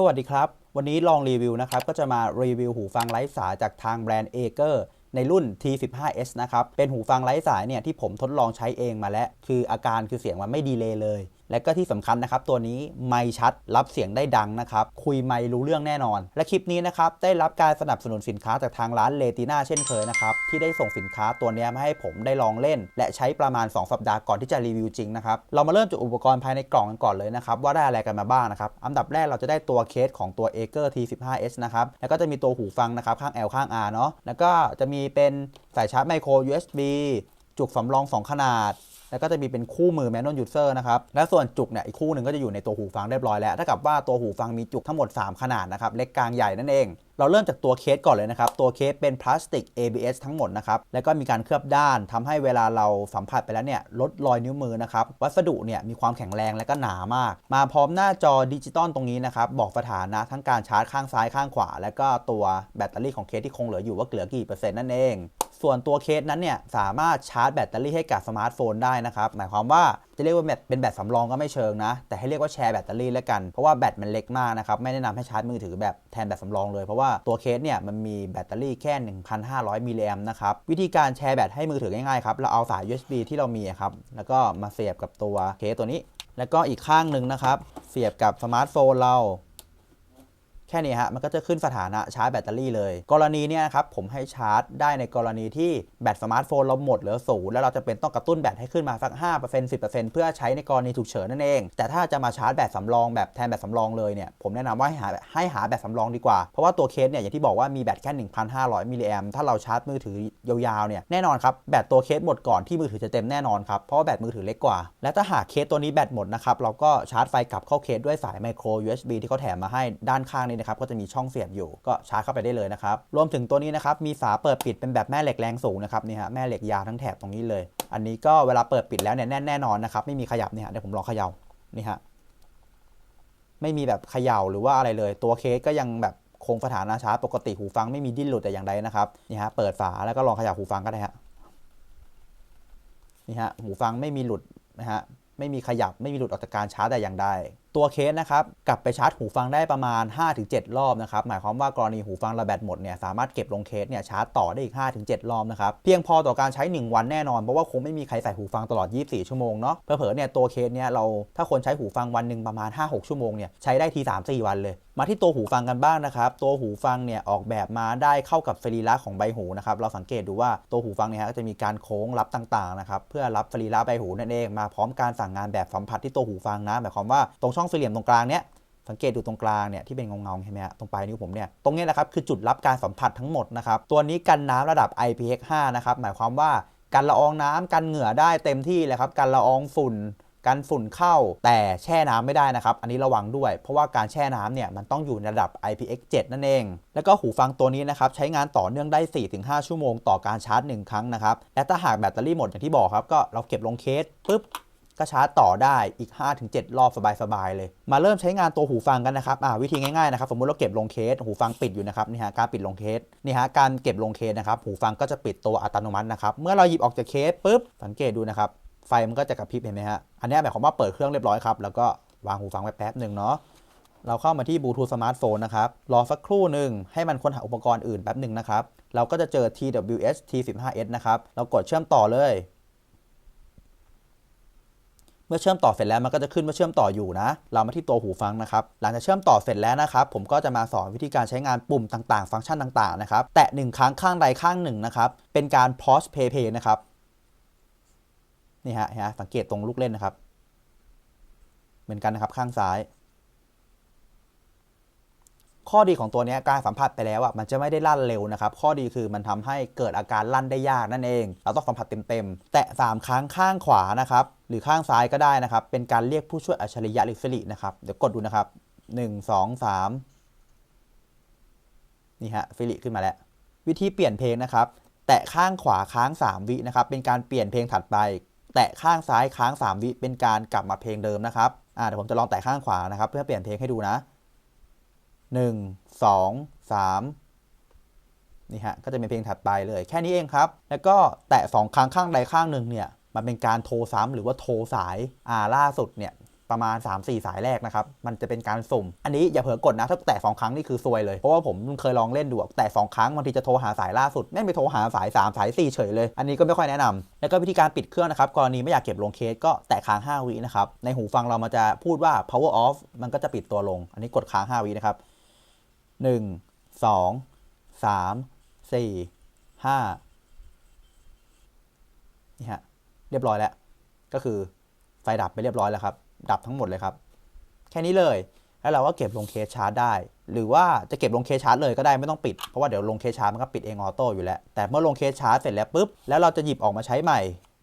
สวัสดีครับ วันนี้ลองรีวิวนะครับ ก็จะมารีวิวหูฟังไร้สายจากทางแบรนด์ a เกอร์ในรุ่น T15s นะครับ เป็นหูฟังไร้สายเนี่ยที่ผมทดลองใช้เองมาแล้ว คืออาการคือเสียงมันไม่ดีเลยเลย และก็ที่สำคัญนะครับ ตัวนี้ไม่ชัดรับเสียงได้ดังนะครับ คุยไม่รู้เรื่องแน่นอน และคลิปนี้นะครับได้รับการสนับสนุนสินค้าจากทางร้านเลติน่าเช่นเคยนะครับ ที่ได้ส่งสินค้าตัวนี้มาให้ผมได้ลองเล่น และใช้ประมาณ 2 สัปดาห์ก่อนที่จะรีวิวจริงนะครับเรามาเริ่มจากอุปกรณ์ภายในกล่องกันก่อนเลยนะครับว่าได้อะไรกันมาบ้างนะครับอันดับแรกเราจะได้ตัวเคสของตัว a เกอร์ T15s นะครับแล้วก็จะมีตัวหูฟังนะครับข้าง L ข้าง R เนาะแล้วก็จะมีเป็นสายชาร์จไมโคร USB จุกสำรอง 2 ขนาด แล้วก็จะมีเป็นคู่มือ manual user นะครับ และส่วนจุกเนี่ยอีกคู่หนึ่งก็จะอยู่ในตัวหูฟังเรียบร้อยแล้ว ถ้ากับว่าตัวหูฟังมีจุกทั้งหมด 3 ขนาดนะครับ เล็กกลางใหญ่นั่นเอง เราเริ่มจากตัวเคสก่อนเลยนะครับ ตัวเคสเป็นพลาสติก ABS ทั้งหมดนะครับ แล้วก็มีการเคลือบด้านทำให้เวลาเราสัมผัสไปแล้วเนี่ยลดรอยนิ้วมือนะครับ วัสดุเนี่ยมีความแข็งแรงและก็หนามาก มาพร้อมหน้าจอดิจิตอลตรงนี้นะครับบอกสถานะทั้งการชาร์จข้างซ้ายข้างขวา แล้วก็ตัวแบตเตอรี่ของเคสที่คงเหลืออยู่ว่าเหลือกี่เปอร์เซ็นต์นั่นเอง ส่วนตัวเคสนั้นเนี่ยสามารถชาร์จแบตเตอรี่ให้กับสมาร์ทโฟนได้นะครับหมายความว่าจะเรียกว่าแบตเป็นแบตสำรองก็ไม่เชิงนะ แต่ให้เรียกว่าแชร์แบตเตอรี่แล้วกัน เพราะว่าแบตมันเล็กมากนะครับ ไม่แนะนำให้ชาร์จมือถือแบบแทนแบตสำรองเลย เพราะว่าตัวเคสเนี่ยมันมีแบตเตอรี่แค่ 1,500 มิลลิแอมนะครับ วิธีการแชร์แบตให้มือถือง่ายๆครับ เราเอาสาย USB ที่เรามีครับ แล้วก็มาเสียบกับตัวเคสตัวนี้ แล้วก็อีกข้างหนึ่งนะครับ เสียบกับสมาร์ทโฟนเรา แค่นี้ฮะมันก็จะขึ้นสถานะชาร์จแบตเตอรี่เลย กรณีเนี้ยนะครับผมให้ชาร์จได้ในกรณีที่แบตสมาร์ทโฟนเราหมดเหลือศูนย์แล้วเราจะเป็นต้องกระตุ้นแบตให้ขึ้นมาสัก 5% 10%เพื่อใช้ในกรณีฉุกเฉินนั่นเอง แต่ถ้าจะมาชาร์จแบตสำรองแบบแทนแบตสำรองเลยเนี่ยผมแนะนำว่าให้หาให้หาแบตสำรองดีกว่า เพราะว่าตัวเคสเนี่ยอย่างที่บอกว่ามีแบตแค่ 1,500 มิลลิแอมถ้าเราชาร์จมือถือยาวๆเนี่ยแน่นอนครับแบตตัวเคสหมดก่อนที่มือถือจะเต็มแน่นอนครับเพราะว่าแบตมือถือเล็กกว่า และถ้าหากเคสตัวนี้แบตหมดนะครับเราก็ชาร์จไฟกลับเข้าเคสด้วยสายไมโคร USB ที่เขาแถมมาให้ด้านข้างนี้นะครับก็จะมีช่องเสียบอยู่ก็ชาร์จเข้าไปได้เลยนะครับรวมถึงตัวนี้นะครับมีฝาเปิดปิดเป็นแบบแม่เหล็กแรงสูงนะครับนี่ฮะแม่เหล็กยาวทั้งแถบตรงนี้เลย อันนี้ก็เวลาเปิดปิดแล้วเนี่ยแน่นแน่นอนนะครับไม่มีขยับเนี่ยฮะเดี๋ยวผมลองเขย่านี่ฮะไม่มีแบบเขย่าหรือว่าอะไรเลย ตัวเคสก็ยังแบบคงสถานะชาร์จปกติหูฟังไม่มีดิ้นหลุดแต่อย่างใดนะครับนี่ฮะเปิดฝาแล้วก็ลองเขย่าหูฟังก็ได้ฮะนี่ฮะหูฟังไม่มีหลุดนะฮะไม่มีขยับไม่มีหลุดออกจากการชาร์จแต่อย่างใดตัวเคสนะครับกลับไปชาร์จหูฟังได้ประมาณ 5-7 รอบนะครับหมายความว่ากรณีหูฟังระแบตหมดเนี่ยสามารถเก็บลงเคสเนี่ยชาร์จต่อได้อีก 5-7 รอบนะครับเพียงพอต่อการใช้ 1 วันแน่นอนเพราะว่าคงไม่มีใครใส่หูฟังตลอด 24 ชั่วโมงเนาะเผลอๆเนี่ยตัวเคสเนี่ยเราถ้าคนใช้หูฟังวันหนึ่งประมาณ 5-6 ชั่วโมงเนี่ยใช้ได้ที3-4 วันเลย มาที่ตัวหูฟังกันบ้างนะครับตัวหูฟังเนี่ยออกแบบมาได้เข้ากับสรีระของใบหูนะครับเราสังเกตดูว่าตัวหูฟังเนี่ยจะมีการโค้งรับต่างๆนะครับเพื่อรับสรีระใบหูนั่นเองมาพร้อมการสั่งงานแบบสัมผัสที่ตัวหูฟังนะหมายความว่าตรงช่องสี่เหลี่ยมตรงกลางเนี้ยสังเกตดูตรงกลางเนี่ยที่เป็นเงาๆใช่ไหมฮะตรงปลายนิ้วผมเนี่ยตรงนี้นะครับคือจุดรับการสัมผัสทั้งหมดนะครับตัวนี้กันน้ำระดับ IPX5 นะครับหมายความว่ากันละอองน้ำกันเหงื่อได้เต็มที่เลยครับกันละอองฝุ่นกันฝุ่นเข้าแต่แช่น้ำไม่ได้นะครับ อันนี้ระวังด้วย เพราะว่าการแช่น้ำเนี่ยมันต้องอยู่ในระดับ IPX7 นั่นเอง แล้วก็หูฟังตัวนี้นะครับใช้งานต่อเนื่องได้ 4-5 ชั่วโมงต่อการชาร์จ 1 ครั้งนะครับและถ้าหากแบตเตอรี่หมดอย่างที่บอกครับก็เราเก็บลงเคสปุ๊บ ก็ชาร์จต่อได้อีก 5-7 รอบสบายๆเลย มาเริ่มใช้งานตัวหูฟังกันนะครับวิธีง่ายๆนะครับสมมติเราเก็บลงเคสหูฟังปิดอยู่นะครับนี่ฮะการปิดลงเคสนี่ฮะการเก็บลงเคสนะครับหูฟังก็จะปิดตัวอัตโนมัตินะครับเมื่อเราหยิบออกจากเคสปุ๊บสังเกตดูนะครับไฟมันก็จะกระพริบเห็นไหมฮะอันนี้หมายความว่าเปิดเครื่องเรียบร้อยครับแล้วก็วางหูฟังไว้แป๊บหนึ่งเนาะเราเข้ามาที่บลูทูธสมาร์ทโฟนนะครับ รอสักครู่หนึ่งให้มันค้นหาอุปกรณ์อื่นแป๊บหนึ่งนะครับ เราก็จะเจอ TWS T15s นะครับ เรากดเชื่อมต่อเลย เมื่อเชื่อมต่อเสร็จแล้วมันก็จะขึ้นว่าเชื่อมต่ออยู่นะ เรามาที่ตัวหูฟังนะครับ หลังจากเชื่อมต่อเสร็จแล้วนะครับ ผมก็จะมาสอนวิธีการใช้งานปุ่มต่างๆ ฟังก์ชันต่างๆนะครับ แตะหนึ่งครั้งข้างใดข้างหนึ่งนะครับ เป็นการ pause play play นะครับ นี่ฮะฮะสังเกตตรงลูกเล่นนะครับ เหมือนกันนะครับข้างซ้าย ข้อดีของตัวนี้การสัมผัสไปแล้วอะมันจะไม่ได้ลั่นเร็วนะครับ ข้อดีคือมันทำให้เกิดอาการลั่นได้ยากนั่นเอง เราต้องสัมผัสเต็มๆ แตะ 3 ครั้งข้างขวานะครับ หรือข้างซ้ายก็ได้นะครับ เป็นการเรียกผู้ช่วยอัจฉริยะหรือสิรินะครับ เดี๋ยวกดดูนะครับ 1 2 3 นี่ฮะฟิลิขึ้นมาแล้ว วิธีเปลี่ยนเพลงนะครับ แตะข้างขวาค้าง 3 วินะครับ เป็นการเปลี่ยนเพลงถัดไป แตะข้างซ้ายค้าง 3 วิ เป็นการกลับมาเพลงเดิมนะครับ อ่าเดี๋ยวผมจะลองแตะข้างขวานะครับ เพื่อเปลี่ยนเพลงให้ดูนะ 1 2 3 นี่ฮะ ก็จะเป็นเพลงถัดไปเลย แค่นี้เองครับ แล้วก็แตะ 2 ครั้งข้างใดข้างหนึ่งเนี่ย มันเป็นการโทรซ้ำหรือว่าโทรสาย อ่า ล่าสุดเนี่ย ประมาณ 3-4 สายแรกนะครับ มันจะเป็นการสุ่ม อันนี้อย่าเผลอกดนะ ถ้าแตะ 2 ครั้งนี่คือซวยเลย เพราะว่าผมเคยลองเล่นดูแตะ2ครั้งบางทีจะโทรหาสายล่าสุดแม่งไปโทรหาสาย 3 สาย 4 เฉยเลย อันนี้ก็ไม่ค่อยแนะนำแล้วก็วิธีการปิดเครื่องนะครับ กรณีไม่อยากเก็บลงเคสก็แตะค้าง 5 วินะครับ ในหูฟังเรามันจะพูดว่า power off มันก็จะปิดตัวลง อันนี้กดค้าง 5 วินะครับ 1 2 3 4 5นี่ฮะเรียบร้อยแล้ว ก็คือไฟดับไปเรียบร้อยแล้วครับ ดับทั้งหมดเลยครับ แค่นี้เลยแล้วเราก็เก็บลงเคสชาร์จได้ หรือว่าจะเก็บลงเคสชาร์จเลยก็ได้ไม่ต้องปิด เพราะว่าเดี๋ยวลงเคสชาร์จมันก็ปิดเองออโต้อยู่แล้ว แต่เมื่อลงเคสชาร์จเสร็จแล้วปุ๊บ แล้วเราจะหยิบออกมาใช้ใหม่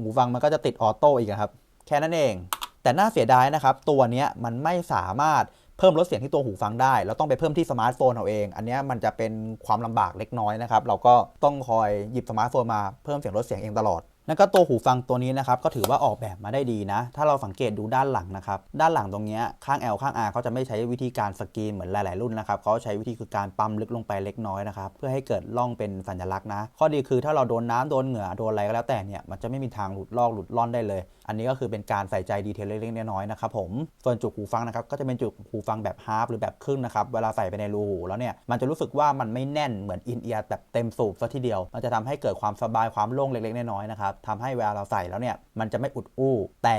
หูฟังมันก็จะติดออโต้อีกครับ แค่นั้นเอง แต่น่าเสียดายนะครับ ตัวนี้มันไม่สามารถ เพิ่มลดเสียงที่ตัวหูฟังได้ แล้วต้องไปเพิ่มที่สมาร์ทโฟนเอาเอง อันนี้มันจะเป็นความลำบากเล็กน้อยนะครับ เราก็ต้องคอยหยิบสมาร์ทโฟนมาเพิ่มเสียงลดเสียงเองตลอด แล้วก็ตัวหูฟังตัวนี้นะครับก็ถือว่าออกแบบมาได้ดีนะ ถ้าเราสังเกตดูด้านหลังนะครับ ด้านหลังตรงเนี้ยข้าง L ข้าง R เขาจะไม่ใช้วิธีการสกรีนเหมือนหลาย ๆ รุ่นนะครับเขาใช้วิธีคือการปั๊มลึกลงไปเล็กน้อยนะครับเพื่อให้เกิดร่องเป็นสัญลักษณ์นะ ข้อดีคือถ้าเราโดนน้ำโดนเหงื่อโดนอะไรก็แล้วแต่เนี่ยมันจะไม่มีทางหลุดลอกหลุดล่อนได้เลย อันนี้ก็คือเป็นการใส่ใจดีเทลเล็กๆน้อยๆนะครับผมส่วนจุกหูฟังนะครับก็จะเป็นจุกหูฟังแบบฮาร์ปหรือแบบครึ่งนะครับเวลาใส่ไปในรูหูแล้วเนี่ยมันจะรู้สึกว่ามันไม่แน่นเหมือนอินเอียร์แบบเต็มสูบซะทีเดียว มันจะทำให้เกิดความสบายความโล่งเล็กๆน้อยๆนะครับทำให้เวลาเราใส่แล้วเนี่ยมันจะไม่อุดอู้แต่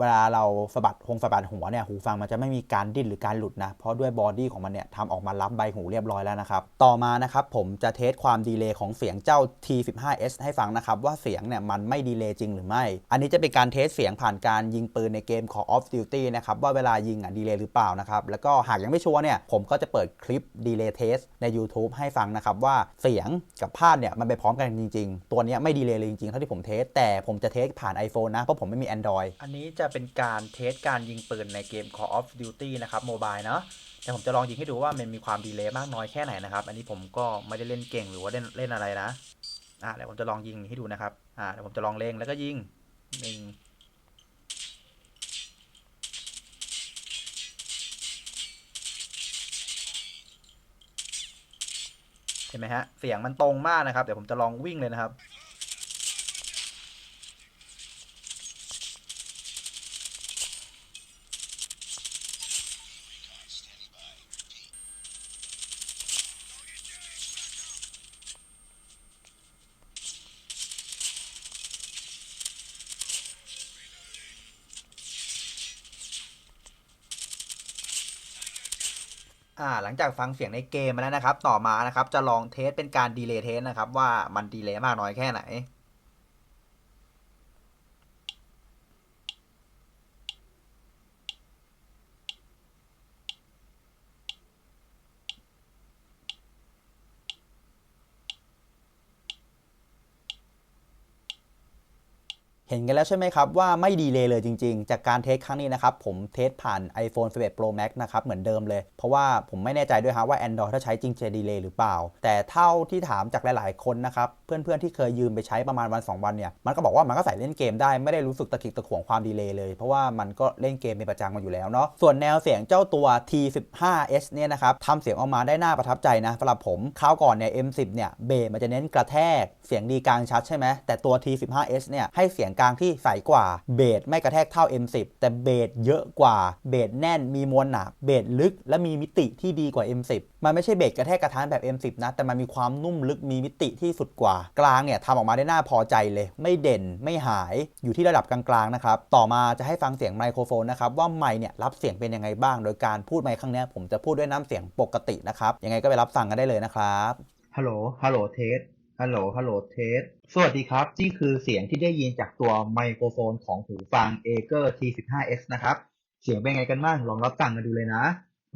เวลาเราสะบัดหงสะบัดหัวเนี่ยหูฟังมันจะไม่มีการดิ้นหรือการหลุดนะ เพราะด้วยบอดี้ของมันเนี่ยทำออกมารับใบหูเรียบร้อยแล้วนะครับต่อมานะครับผมจะเทสความดีเลย์ของเสียงเจ้า T15s ให้ฟังนะครับว่าเสียงเนี่ยมันไม่ดีเลย์จริงหรือไม่ อันนี้จะเป็นการเทสเสียงผ่านการยิงปืนในเกม Call of Duty นะครับว่าเวลายิงอะดีเลย์หรือเปล่านะครับแล้วก็หากยังไม่ชัวร์เนี่ยผมก็จะเปิดคลิปดีเลย์เทสใน YouTube ให้ฟังนะครับว่าเสียงกับภาพเนี่ยมันไปพร้อมกันจริง ๆ ตัวเนี้ยไม่ดีเลย์เลยจริงๆเท่าที่ผมเทสแต่ผมจะเทสผ่าน iPhone นะเพราะผมไม่มี Android อันนี้จะเป็นการเทสการยิงปืนในเกม Call of Duty นะครับโมบายเนาะแต่ผมจะลองยิงให้ดูว่ามันมีความดีเลย์มากน้อยแค่ไหนนะครับ อันนี้ผมก็ไม่ได้เล่นเก่งหรือว่าเล่นเล่นอะไรนะอ่าเดี๋ยวผมจะลองยิงให้ดูนะครับอ่าเดี๋ยวผมจะลองเล็งแล้วก็ยิงหนึ่งเห็นไหมฮะ เสียงมันตรงมากนะครับ เดี๋ยวผมจะลองวิ่งเลยนะครับ อ่าหลังจากฟังเสียงในเกมมาแล้วนะครับ ต่อมานะครับจะลองเทสเป็นการดีเลย์เทสนะครับว่ามันดีเลย์มากน้อยแค่ไหน เห็นกันแล้วใช่ไหมครับว่าไม่ดีเลยเลยจริง ๆ จากการเทสครั้งนี้นะครับผมเทสผ่าน iPhone 11 Pro Max นะครับเหมือนเดิมเลย เพราะว่าผมไม่แน่ใจด้วยฮะว่า Android ถ้าใช้จริงจะดีเลยหรือเปล่า แต่เท่าที่ถามจากหลาย ๆ คนนะครับ เพื่อน ๆ ที่เคยยืมไปใช้ประมาณวัน 2 วันเนี่ย มันก็บอกว่ามันก็ใส่เล่นเกมได้ไม่ได้รู้สึกตะกิกตะขวงความดีเลยเลย เพราะว่ามันก็เล่นเกมเป็นประจำมาอยู่แล้วเนาะส่วนแนวเสียงเจ้าตัว T15s เนี่ยนะครับทำเสียงออกมาได้น่าประทับใจนะสำหรับผมคราวก่อนเนี่ย M10 เนี่ยเบสมันจะเน้นกระแทกเสียงดีกลางชัดใช่ไหมแต่ตัว T15s เนี่ยให้เสียงกลางที่ใสกว่า เบสไม่กระแทกเท่า M10 แต่เบสเยอะกว่า เบสแน่น มีมวลหนักเบสลึก และมีมิติที่ดีกว่า M10 มันไม่ใช่เบสกระแทกกระทานแบบ M10 นะ แต่มันมีความนุ่มลึก มีมิติที่สุดกว่า กลางเนี่ยทำออกมาได้น่าพอใจเลย ไม่เด่น ไม่หาย อยู่ที่ระดับกลางๆนะครับ ต่อมาจะให้ฟังเสียงไมโครโฟนนะครับว่าไมค์เนี่ยรับเสียงเป็นยังไงบ้าง โดยการพูดไมค์ครั้งนี้ผมจะพูดด้วยน้ำเสียงปกตินะครับ ยังไงก็ไปรับฟังกันได้เลยนะครับ ฮัลโหล ฮัลโหลเทส ฮัลโหล ฮัลโหล เทส สวัสดีครับ นี่คือเสียงที่ได้ยินจากตัวไมโครโฟนของหูฟัง a อ e r T15s นะครับ เสียงเป็นไงกันบ้าง ลองรับฟังกันดูเลยนะ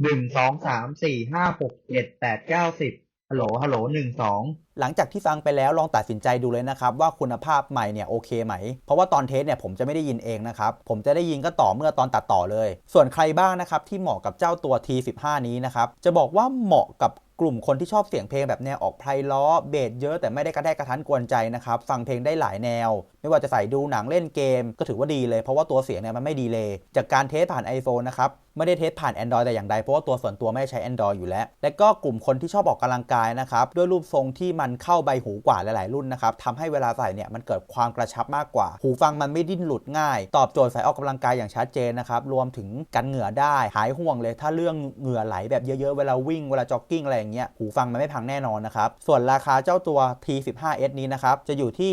หนึ่งสองสามสี่ห้าหกเจ็ดแปดเก้าสิบฮัลโหล ฮัลโหลหนึ่งสองหลังจากที่ฟังไปแล้วลองตัดสินใจดูเลยนะครับว่าคุณภาพใหม่เนี่ยโอเคไหม เพราะว่าตอนเทสเนี่ยผมจะไม่ได้ยินเองนะครับ ผมจะได้ยินก็ต่อเมื่อตอนตัดต่อเลย ส่วนใครบ้างนะครับที่เหมาะกับเจ้าตัว T15 นี้นะครับ จะบอกว่าเหมาะกับกลุ่มคนที่ชอบเสียงเพลงแบบแนวออกไพเราะเบสเยอะแต่ไม่ได้กระแทกกระทันกวนใจนะครับ ฟังเพลงได้หลายแนว ไม่ว่าจะใส่ดูหนังเล่นเกม ก็ถือว่าดีเลยเพราะว่าตัวเสียงเนี่ยมันไม่ดีเลย จากการเทสผ่าน iPhone นะครับไม่ได้เทสผ่าน Android แต่อย่างใดเพราะว่าตัวส่วนตัวไม่ใช้ Android อยู่แล้ว และก็กลุ่มคนที่ชอบออกกำลังกายนะครับด้วยรูปทรงที่มมันเข้าใบหูกว่าหลาย ๆ รุ่นนะครับทำให้เวลาใส่เนี่ยมันเกิดความกระชับมากกว่า หูฟังมันไม่ดิ้นหลุดง่าย ตอบโจทย์สายออกกำลังกายอย่างชัดเจนนะครับรวมถึงกันเหงื่อได้หายห่วงเลย ถ้าเรื่องเหงื่อไหลแบบเยอะ ๆ เวลาวิ่งเวลาจ็อกกิ้งอะไรอย่างเงี้ยหูฟังมันไม่พังแน่นอนนะครับส่วนราคาเจ้าตัว T15s นี้นะครับจะอยู่ที่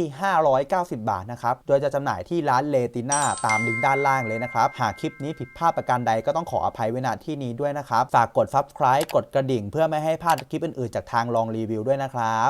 590 บาทนะครับโดยจะจำหน่ายที่ร้านเลติน่าตามลิงก์ด้านล่างเลยนะครับหากคลิปนี้ผิดพลาดประการใดก็ต้องขออภัยไว้ณที่นี้ด้วยนะครับฝากกด subscribe กดกระดิ่ง เพื่อไม่ให้พลาดคลิปอื่น ๆ จากทางลองรีวิวด้วยนะครับ